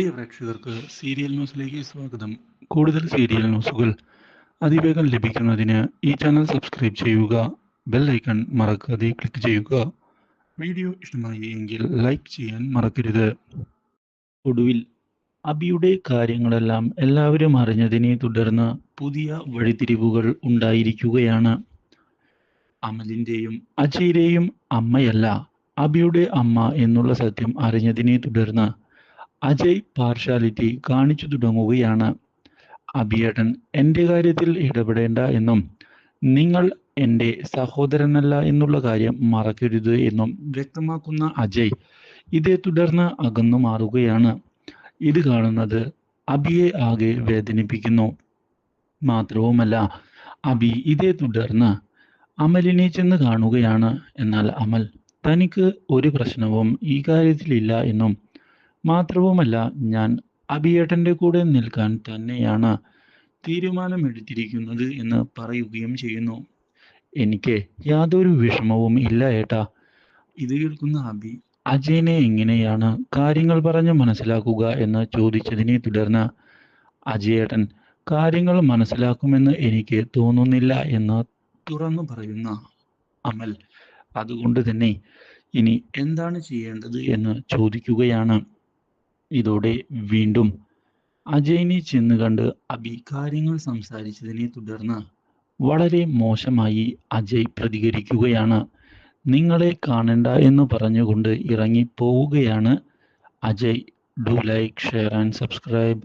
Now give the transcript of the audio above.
പ്രിയ പ്രേക്ഷകർക്ക് സീരിയൽ ന്യൂസിലേക്ക് സ്വാഗതം. കൂടുതൽ സീരിയൽ ന്യൂസുകൾ അതിവേഗം ലഭിക്കുന്നതിന് ഈ ചാനൽ സബ്സ്ക്രൈബ് ചെയ്യുക ബെൽ ഐക്കൺ മറക്കാതെ ക്ലിക്ക് ചെയ്യുക. വീഡിയോ ഇഷ്ടമായി എങ്കിൽ ലൈക്ക് ചെയ്യാൻ മറക്കരുത്. ഒടുവിൽ അബിയുടെ കാര്യങ്ങളെല്ലാം എല്ലാവരും അറിഞ്ഞതിനെ തുടർന്ന് പുതിയ വഴിത്തിരിവുകൾ ഉണ്ടായിരിക്കുകയാണ്. അമലിന്റെയും അജയ്യുടെയും അമ്മയല്ല അബിയുടെ അമ്മ എന്നുള്ള സത്യം അറിഞ്ഞതിനെ തുടർന്ന് അജയ് പാർഷ്യാലിറ്റി കാണിച്ചു തുടങ്ങുകയാണ്. അബിയേട്ടൻ എന്റെ കാര്യത്തിൽ ഇടപെടേണ്ട എന്നും നിങ്ങൾ എന്റെ സഹോദരനല്ല എന്നുള്ള കാര്യം മറക്കരുത് എന്നും വ്യക്തമാക്കുന്ന അജയ് ഇതേ തുടർന്ന് അകന്നു മാറുകയാണ്. ഇത് കാണുന്നത് അബിയെ ആകെ വേദനിപ്പിക്കുന്നു. മാത്രവുമല്ല അബി ഇതേ തുടർന്ന് അമലിനെ ചെന്ന് കാണുകയാണ്. എന്നാൽ അമൽ തനിക്ക് ഒരു പ്രശ്നവും ഈ കാര്യത്തിലില്ല എന്നും മാത്രവുമല്ല ഞാൻ അബിയേട്ടന്റെ കൂടെ നിൽക്കാൻ തന്നെയാണ് തീരുമാനമെടുത്തിരിക്കുന്നത് എന്ന് പറയുകയും ചെയ്യുന്നു. എനിക്ക് യാതൊരു വിഷമവും ഇല്ല ഏട്ടാ. ഇത് കേൾക്കുന്ന അബി അജയനെ എങ്ങനെയാണ് കാര്യങ്ങൾ പറഞ്ഞ് മനസ്സിലാക്കുക എന്ന് ചോദിച്ചതിനെ തുടർന്ന് അജയേട്ടൻ കാര്യങ്ങൾ മനസ്സിലാക്കുമെന്ന് എനിക്ക് തോന്നുന്നില്ല എന്ന് തുറന്നു പറയുന്ന അമൽ. അതുകൊണ്ട് തന്നെ ഇനി എന്താണ് ചെയ്യേണ്ടത് എന്ന് ചോദിക്കുകയാണ്. ഇതോടെ വീണ്ടും അജയിനെ ചെന്ന് കണ്ട് അബി കാര്യങ്ങൾ സംസാരിച്ചതിനെ തുടർന്ന് വളരെ മോശമായി അജയ് പ്രതികരിക്കുകയാണ്. നിങ്ങളെ കാണണ്ട എന്ന് പറഞ്ഞുകൊണ്ട് ഇറങ്ങി പോവുകയാണ് Ajay. Do like share and subscribe.